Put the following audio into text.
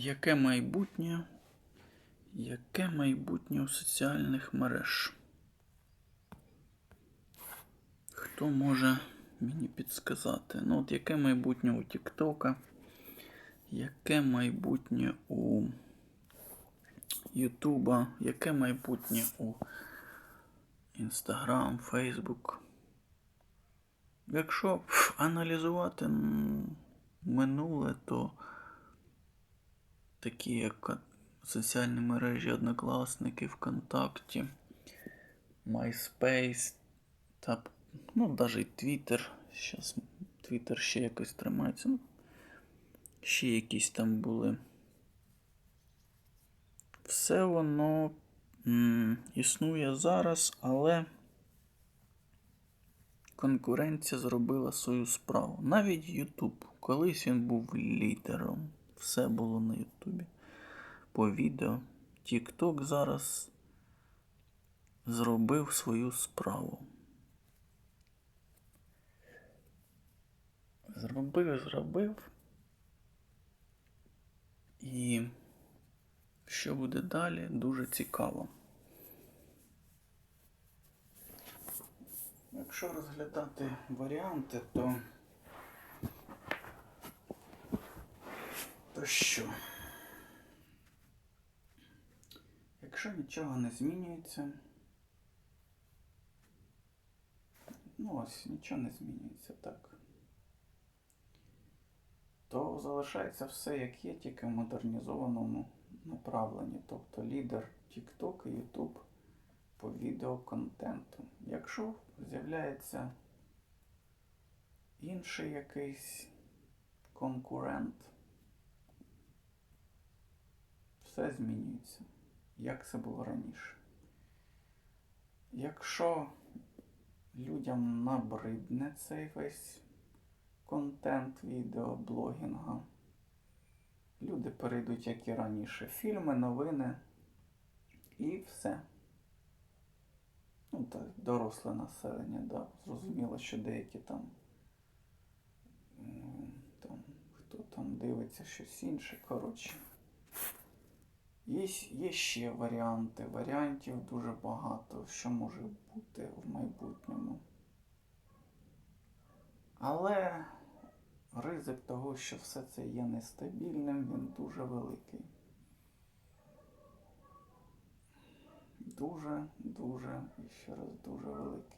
Яке майбутнє? Яке майбутнє у соціальних мереж? Хто може мені підсказати? Ну, от яке майбутнє у Тіктока? Яке майбутнє у Ютуба? Яке майбутнє у Інстаграм, Фейсбук? Якщо аналізувати минуле, то такі як соціальні мережі Однокласники, ВКонтакті, MySpace та ну, навіть Twitter. Зараз Twitter ще якось тримається. Ну, ще якісь там були. Все воно м, існує зараз, але конкуренція зробила свою справу. Навіть YouTube. Колись він був лідером. Все було на Ютубі. По відео. TikTok зараз зробив свою справу. Зробив, зробив. І що буде далі, дуже цікаво. Якщо розглядати варіанти, то, то що? Якщо нічого не змінюється, ну ось нічого не змінюється так, то залишається все як є, тільки в модернізованому направленні. Тобто лідер TikTok і YouTube по відеоконтенту. Якщо з'являється інший якийсь конкурент, все змінюється, як це було раніше. Якщо людям набридне цей весь контент відеоблогінга, люди перейдуть, як і раніше, фільми, новини і все. Ну, так, доросле населення, да. Зрозуміло, що деякі там, там хто там дивиться щось інше. Коротше. Є, є ще варіанти. Варіантів дуже багато, що може бути в майбутньому. Але ризик того, що все це є нестабільним, він дуже великий. Дуже, дуже і ще раз дуже великий.